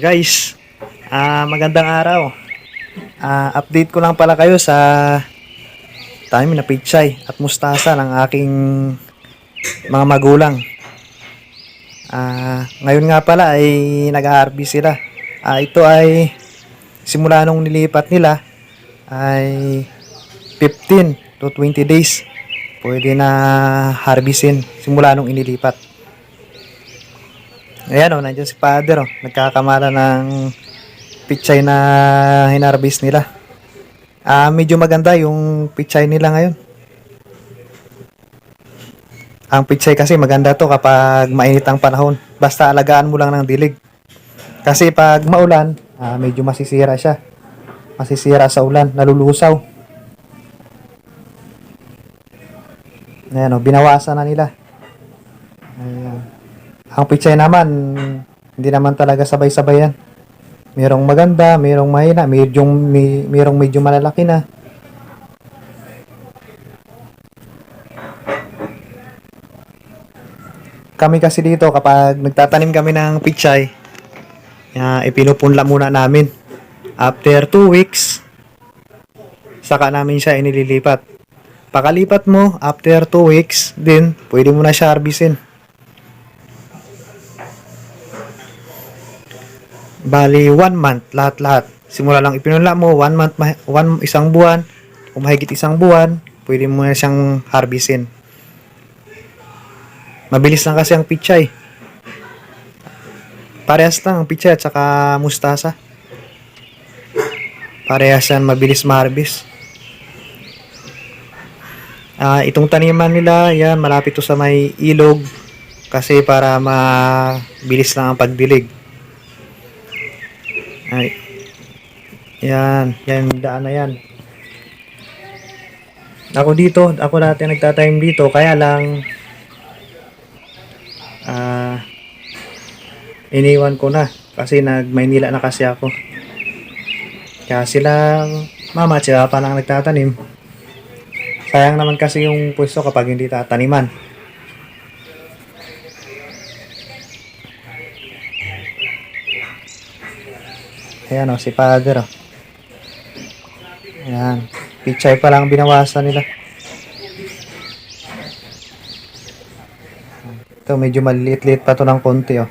Guys, ah magandang araw. Ah, update ko lang pala kayo sa time na pichay at mustasa ng aking mga magulang. Ah, ngayon nga pala ay nag-harvest sila. Ah, ito ay simula nung nilipat nila ay 15 to 20 days pwede na harvestin simula nung inilipat. Ayan o, nandiyan si father o. Nagkakamala ng pichay na hinarvest nila. Ah, medyo maganda yung pichay nila ngayon. Ang pichay kasi maganda to kapag mainit ang panahon. Basta alagaan mo lang ng dilig. Kasi pag maulan, ah, medyo masisira siya. Masisira sa ulan, nalulusaw. Ayan o, binawasan na nila. Ang pichay naman, hindi naman talaga sabay-sabay yan. Merong maganda, merong mahina, medyo, may, merong medyo malalaki na. Kami kasi dito, kapag nagtatanim kami ng pichay, uh, ipinupunla muna namin. After 2 weeks, saka namin siya inililipat. Pakalipat mo, after 2 weeks, din, pwede mo na siya harvestin. Bali, 1 month, lahat-lahat. Simula lang ipinunla mo, 1 month, one, isang buwan, kung mahigit isang buwan, pwede mo na siyang harvestin. Mabilis lang kasi ang pichay. Parehas lang ang pichay at saka mustasa. Parehas yan, mabilis ma-harvest. Ah, itong taniman nila, yan, malapit to sa may ilog kasi para mabilis lang ang pagdilig. Ay. Yan, yan daan na yan. Ako dito, ako dati nagtatime dito, kaya lang ah iniwan ko na kasi nag Maynila na kasi ako. Kaya sila mama at sila pa nang nagtatanim. Sayang naman kasi yung pwesto kapag hindi tataniman. Ayan o, si father o. Ayan. Pichay pa lang binawasan nila. Ito, medyo maliliit-liit pa to ng konti o.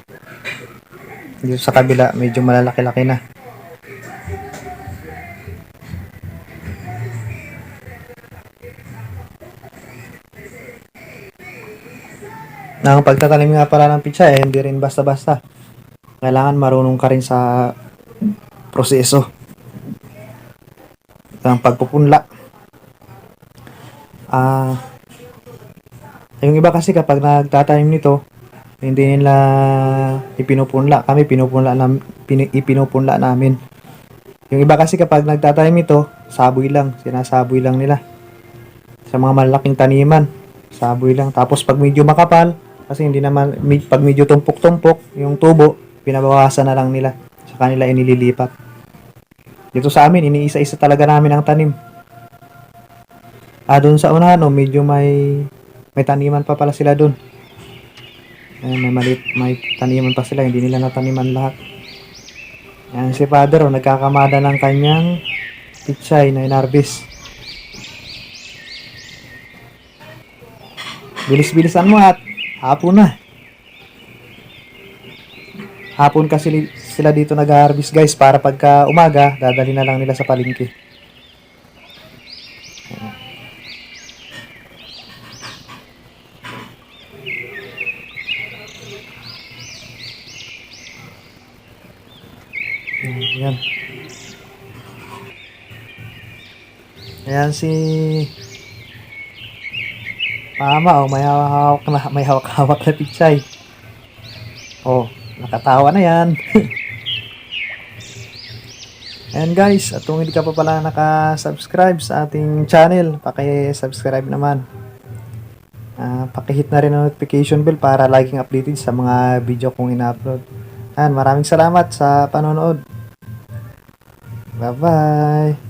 Dito sa kabila, medyo malalaki-laki na. Ang pagtatanim nga pala ng pichay, eh, hindi rin basta-basta. Kailangan marunong ka rin sa proseso ng pagpupunla. Ah, yung iba kasi kapag nagtatanim nito, hindi nila ipinupunla. Kami pinupunla nam, pin, ipinupunla namin. Yung iba kasi kapag nagtatanim ito, saboy lang, sinasaboy lang nila. Sa mga malaking taniman, saboy lang. Tapos pag medyo makapal, kasi hindi naman, pag medyo tumpok-tumpok, yung tubo, pinabawasan na lang nila. Kanila inililipat. Dito sa amin, iniisa-isa talaga namin ang tanim. Ah, doon sa unahan, oh, medyo may may taniman pa pala sila doon. Ayan, may malit, may taniman pa sila, hindi nila nataniman lahat. Ayan, si Father, oh, nagkakamada ng kanyang pichay na inarbis. Bilis-bilisan mo at hapon na. Hapon kasi sila dito nag-harvest guys para pagka umaga, dadali na lang nila sa palengke. Ayan. Ayan si Mama, oh, may hawak na, may hawak-hawak na pichay. Oh, nakatawa na yan. Ayan guys, at kung hindi ka pa pala naka-subscribe sa ating channel, paki-subscribe naman. Ah, paki-hit na rin ang notification bell para laging updated sa mga video kong ina-upload. Ayan, maraming salamat sa panonood. Bye-bye!